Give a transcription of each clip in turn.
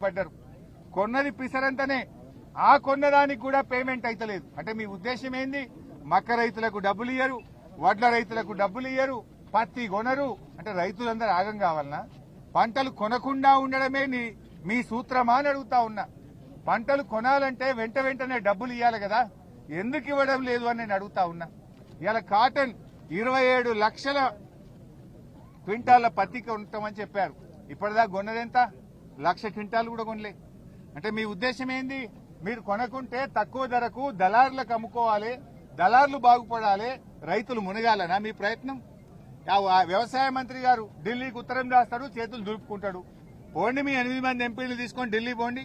పడ్డారు. కొన్నది పిసరంతనే ఆ కొన్నదానికి కూడా పేమెంట్ అయితలేదు. అంటే మీ ఉద్దేశం ఏంది? మక్క రైతులకు డబ్బులు ఇయ్యరు వడ్ల రైతులకు డబ్బులు ఇయ్యరు పత్తి కొనరు. అంటే రైతులందరూ ఆగం కావాలనా? పంటలు కొనకుండా ఉండడమే మీ సూత్రమా అని అడుగుతా ఉన్నా. పంటలు కొనాలంటే వెంట వెంటనే డబ్బులు ఇవ్వాలి కదా? ఎందుకు ఇవ్వడం లేదు అని నేను అడుగుతా ఉన్నా. ఇలా కాటన్ ఇరవై ఏడు లక్షల క్వింటాల పత్తి కొంటామని చెప్పారు. ఇప్పటిదాకా కొన్నదెంత? లక్ష క్వింటాలు కూడా కొనలే. అంటే మీ ఉద్దేశం ఏంది? మీరు కొనకుంటే తక్కువ ధరకు దళారులకు అమ్ముకోవాలి దళారులు బాగుపడాలి రైతులు మునగాలనా మీ ప్రయత్నం? ఆ వ్యవసాయ మంత్రి గారు ఢిల్లీకి ఉత్తరం రాస్తాడు చేతులు దులుపుకుంటాడు. పోండి మీ ఎనిమిది మంది ఎంపీలు తీసుకొని ఢిల్లీ పోండి.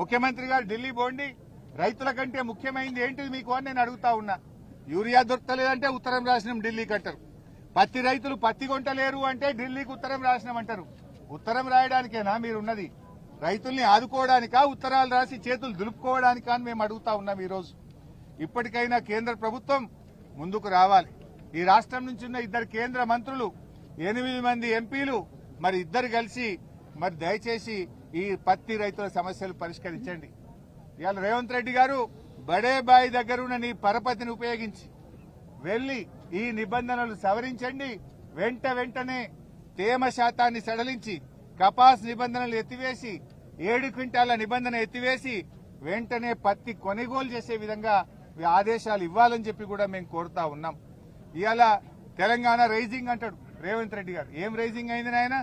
ముఖ్యమంత్రి గారు ఢిల్లీ పోండి. రైతుల కంటే ముఖ్యమైనది ఏంటిది మీకు అని నేను అడుగుతా ఉన్నా. యూరియా దొరకలేదంటే ఉత్తరం రాసినాం ఢిల్లీకి అంటారు పత్తి రైతులు పత్తి కొంటలేరు అంటే ఢిల్లీకి ఉత్తరం రాసినామంటారు ఉత్తరం రాయడానికేనా మీరున్నది? రైతుల్ని ఆదుకోవడానికా ఉత్తరాలు రాసి చేతులు దులుపుకోవడానికా అని మేము అడుగుతా ఉన్నాం ఈరోజు. ఇప్పటికైనా కేంద్ర ప్రభుత్వం ముందుకు రావాలి. ఈ రాష్ట్రం నుంచి ఉన్న ఇద్దరు కేంద్ర మంత్రులు ఎనిమిది మంది ఎంపీలు మరి ఇద్దరు కలిసి మరి దయచేసి ఈ పత్తి రైతుల సమస్యలు పరిష్కరించండి. ఇవాళ రేవంత్ రెడ్డి గారు బడే బాయి దగ్గరున్న నీ పరపతిని ఉపయోగించి వెళ్ళి ఈ నిబంధనలు సవరించండి. వెంట వెంటనే తేమ శాతాన్ని సడలించి కపాస్ నిబంధనలు ఎత్తివేసి ఏడు క్వింటాల నిబంధన ఎత్తివేసి వెంటనే పత్తి కొనుగోలు చేసే విధంగా ఆదేశాలు ఇవ్వాలని చెప్పి కూడా మేము కోరుతా ఉన్నాం. ఇవాళ తెలంగాణ రైజింగ్ అంటాడు రేవంత్ రెడ్డి గారు. ఏం రైజింగ్ అయింది నాయన?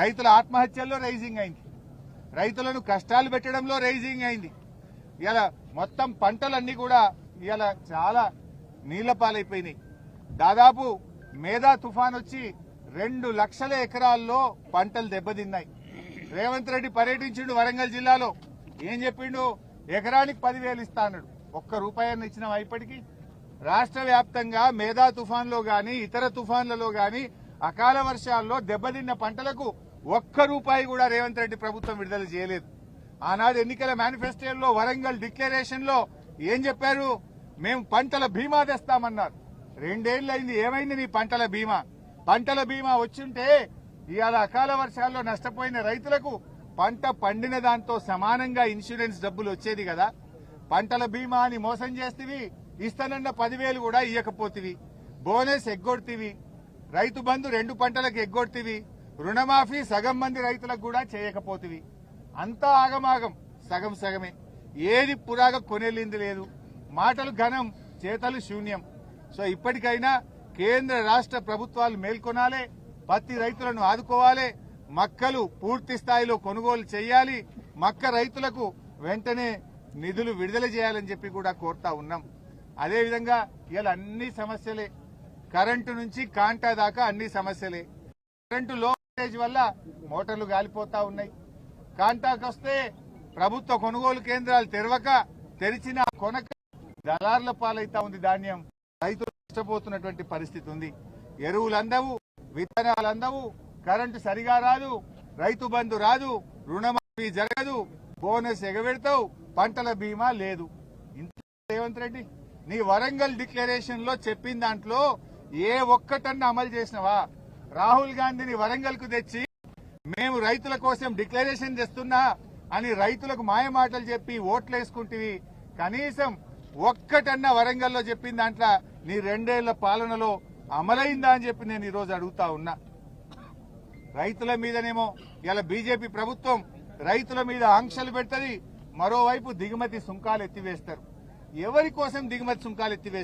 రైతుల ఆత్మహత్యల్లో రైజింగ్ అయింది. రైతులను కష్టాలు పెట్టడంలో రైజింగ్ అయింది. ఇలా మొత్తం పంటలన్నీ కూడా ఇలా చాలా నీళ్ళ పాలైపోయినాయి దాదాపు మేధా తుఫాన్ వచ్చి రెండు లక్షల ఎకరాల్లో పంటలు దెబ్బతిన్నాయి. రేవంత్ రెడ్డి పర్యటించిండు వరంగల్ జిల్లాలో. ఏం చెప్పిండు? ఎకరానికి పదివేలు ఇస్తా అన్నాడు. ఒక్క రూపాయన్న ఇచ్చినాం ఇప్పటికీ? రాష్ట్ర వ్యాప్తంగా మేధా తుఫాన్లో గాని ఇతర తుఫాన్లలో గాని అకాల వర్షాల్లో దెబ్బతిన్న పంటలకు ఒక్క రూపాయి కూడా రేవంత్ రెడ్డి ప్రభుత్వం విడుదల చేయలేదు. ఆనాడు ఎన్నికల మేనిఫెస్టోలో వరంగల్ డిక్లరేషన్లో ఏం చెప్పారు? మేము పంటల బీమా తెస్తామన్నారు. రెండేళ్ళైంది ఏమైంది నీ పంటల బీమా? పంటల బీమా వచ్చుంటే ఇవాళ అకాల వర్షాల్లో నష్టపోయిన రైతులకు పంట పండిన దాంతో సమానంగా ఇన్సూరెన్స్ డబ్బులు వచ్చేది కదా. పంటల బీమా అని మోసం చేస్తేవి ఇస్తానన్న పదివేలు కూడా ఇయ్యకపోతివి. బోనస్ ఎగ్గొడితివి. రైతు బంధు రెండు పంటలకు ఎగ్గొడితివి. రుణమాఫీ సగం మంది రైతులకు కూడా చేయకపోతివి. అంతా ఆగమాగం సగం సగమే. ఏది పురాగ కొనేలింది లేదు. మాటలు ఘనం చేతలు శూన్యం. సో ఇప్పటికైనా కేంద్ర రాష్ట్ర ప్రభుత్వాలు మేల్కొనాలి పత్తి రైతులను ఆదుకోవాలి మక్కలు పూర్తి స్థాయిలో కొనుగోలు చేయాలి మక్క రైతులకు వెంటనే నిధులు విడుదల చేయాలని చెప్పి కూడా కోరుతా ఉన్నాం. అదేవిధంగా ఇలా అన్ని సమస్యలే కరెంటు నుంచి కాంటా దాకా అన్ని సమస్యలే. కరెంటు లో వోల్టేజ్ వల్ల మోటార్లు గాలిపోతా ఉన్నాయి. కాంటాకు వస్తే ప్రభుత్వ కొనుగోలు కేంద్రాలు తెరవక తెరిచిన కొనక దళారుల పాలైతా ఉంది ధాన్యం. రైతులు నష్టపోతున్నటువంటి పరిస్థితి ఉంది. ఎరువులు అందవు విత్తనాలు అందవు కరెంటు సరిగా రాదు రైతు బంధు రాదు రుణమాఫీ జరగదు బోనస్ ఎగబెడతావు పంటల బీమా లేదు. ఇంత రేవంత్ రెడ్డి నీ వరంగల్ డిక్లరేషన్లో చెప్పిన దాంట్లో ఏ ఒక్కటన్నా అమలు చేసినవా? రాహుల్ గాంధీని వరంగల్కు తెచ్చి మేము రైతుల కోసం డిక్లరేషన్ చేస్తున్నా అని రైతులకు మాయమాటలు చెప్పి ఓట్లు కనీసం ఒక్కటన్నా వరంగల్లో చెప్పిన దాంట్లో నీ రెండేళ్ళ పాలనలో అమలైందా అని చెప్పి నేను ఈరోజు అడుగుతా ఉన్నా. రైతుల మీదనేమో ఇలా బీజేపీ ప్రభుత్వం రైతుల మీద ఆంక్షలు పెడుతుంది మరోవైపు దిగుమతి సుంకాలు ఎత్తివేస్తారు. ఎవరి కోసం దిగుమతి సుంకాలు ఎత్తివేస్తారు?